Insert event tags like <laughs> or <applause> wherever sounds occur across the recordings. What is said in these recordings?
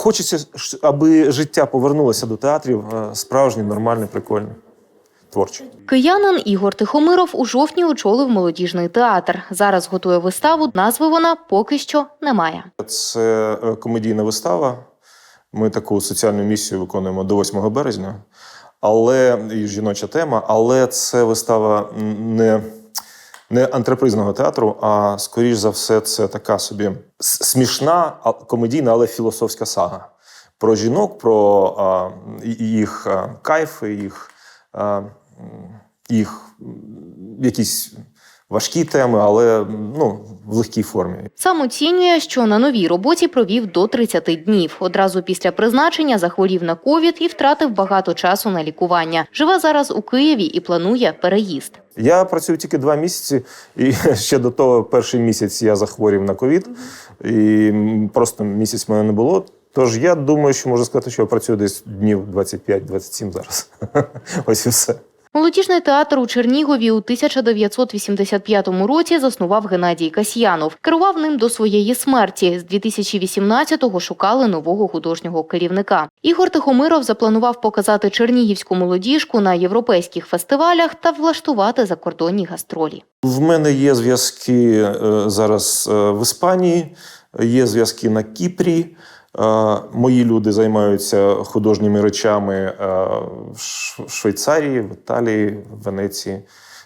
Хочеться, аби життя повернулося до театрів справжнє, нормальне, прикольне, творче. Киянин Ігор Тихомиров у жовтні очолив молодіжний театр. Зараз готує виставу. Назви вона поки що немає. Це е, комедійна вистава. Ми таку соціальну місію виконуємо до 8 березня. Але і жіноча тема, але це вистава не, не антрепризного театру, а скоріш за все, це така собі смішна, комедійна, але філософська сага. Про жінок, про а, їх кайфи, їх, а, їх якісь важкі теми, але ну, в легкій формі. Сам оцінює, що на новій роботі провів до 30 днів. Одразу після призначення захворів на ковід і втратив багато часу на лікування. Живе зараз у Києві і планує переїзд. Я працюю тільки два місяці, і <laughs> ще до того перший місяць я захворів на ковід, і просто місяць мене не було. Тож я думаю, що можу сказати, що я працюю десь днів 25-27 зараз. <laughs> Ось і все. Молодіжний театр у Чернігові у 1985 році заснував Геннадій Касьянов. Керував ним до своєї смерті. З 2018-го шукали нового художнього керівника. Ігор Тихомиров запланував показати чернігівську молодіжку на європейських фестивалях та влаштувати закордонні гастролі. В мене є зв'язки е, зараз е, в Іспанії, є зв'язки на Кіпрі. Е, Мої люди займаються художніми речами е, в Швейцарії, в Італії, в Венеції.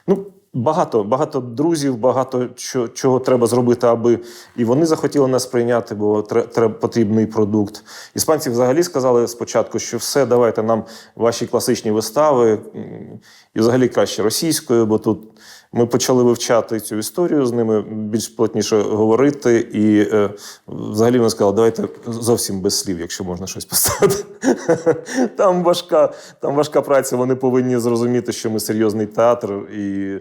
Ну, багато, багато друзів, багато чого, чого треба зробити, аби і вони захотіли нас прийняти, бо тре- тре- потрібний продукт. Іспанці взагалі сказали спочатку, що все, давайте нам ваші класичні вистави, і взагалі краще російською, бо тут ми почали вивчати цю історію з ними, більш плотніше говорити. І е, взагалі вони сказали, давайте зовсім без слів, якщо можна щось поставити. <laughs> Там важка, там важка праця. Вони повинні зрозуміти, що ми серйозний театр, і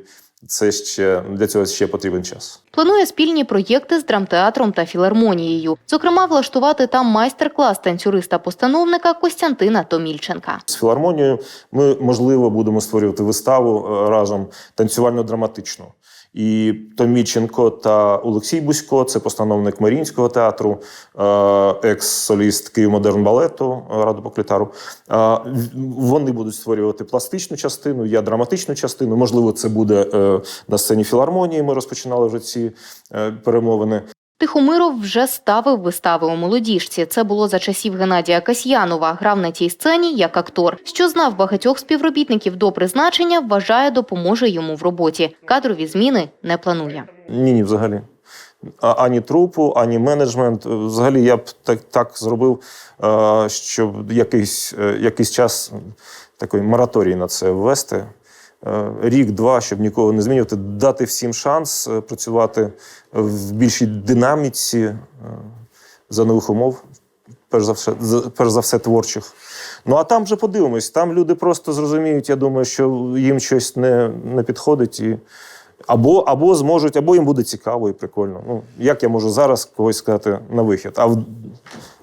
це ще для цього ще потрібен час. Планує спільні проєкти з драмтеатром та філармонією. Зокрема, влаштувати там майстер-клас танцюриста-постановника Костянтина Томільченка. З філармонією ми, можливо, будемо створювати виставу е, разом танцювально-драматичну. І Томіченко та Олексій Бусько це постановник Маріїнського театру, е, екс-соліст Київ балету е, Раду Поклітару. Е, Вони будуть створювати пластичну частину, я драматичну частину. Можливо, це буде е, на сцені філармонії. Ми розпочинали вже ці перемовини. Тихомиров вже ставив вистави у молодіжці. Це було за часів Геннадія Касьянова. Грав на цій сцені як актор. Що знав багатьох співробітників до призначення, вважає, допоможе йому в роботі. Кадрові зміни не планує. Ні, ні, взагалі. А- Ані трупу, ані менеджмент. Взагалі, я б так, так зробив, щоб якийсь, е, якийсь час такий мораторій на це ввести. Е, Рік-два, щоб нікого не змінювати, дати всім шанс е, працювати в більшій динаміці е, за нових умов, перш за все, перш за все творчих. Ну а там вже подивимось. Там люди просто зрозуміють, я думаю, що їм щось не, не підходить і. Або, або зможуть, або їм буде цікаво і прикольно. Ну, як я можу зараз когось сказати на вихід? А, в-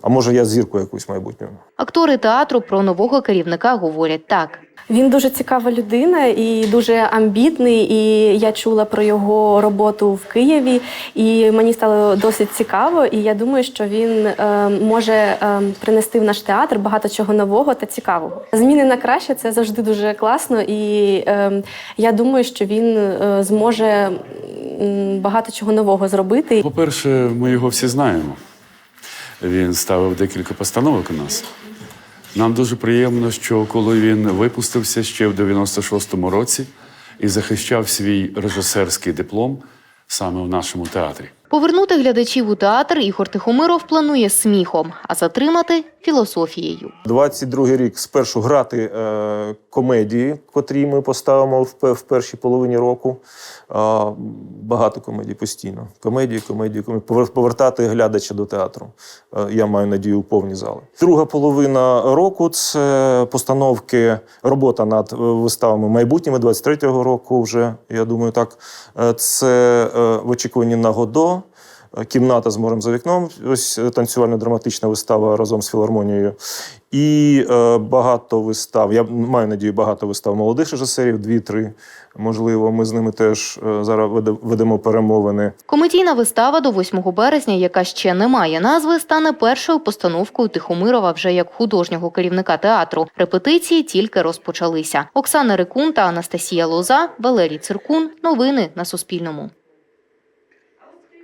а може я зірку якусь майбутню? Актори театру про нового керівника говорять так. Він дуже цікава людина і дуже амбітний. І я чула про його роботу в Києві, і мені стало досить цікаво. І я думаю, що він е, може е, принести в наш театр багато чого нового та цікавого. Зміни на краще це завжди дуже класно, і е, я думаю, що він е, зможе багато чого нового зробити. По-перше, ми його всі знаємо. Він ставив декілька постановок у нас. Нам дуже приємно, що коли він випустився ще в 96-му році і захищав свій режисерський диплом саме в нашому театрі. Повернути глядачів у театр Ігор Тихомиров планує сміхом, а затримати філософією. 22-й рік спершу грати е, комедії, котрі ми поставимо в, в першій половині року. Е, багато комедій постійно. Комедії, комедії, комедії. Повертати глядача до театру. Е, я маю надію, повні зали. Друга половина року це постановки, робота над е, виставами майбутніми 23-го року вже, я думаю, так. Е, Це е, в очікуванні на Годо. Е, Кімната з морем за вікном. Ось е, танцювально-драматична вистава разом з філармонією. І е, багато вистав. Я маю надію, багато вистав молодих режисерів, дві-три. Можливо, ми з ними теж е, зараз веде- ведемо перемовини. Комедійна вистава до 8 березня, яка ще не має назви, стане першою постановкою Тихомирова вже як художнього керівника театру. Репетиції тільки розпочалися. Оксана Рикун та Анастасія Лоза, Валерій Циркун. Новини на Суспільному.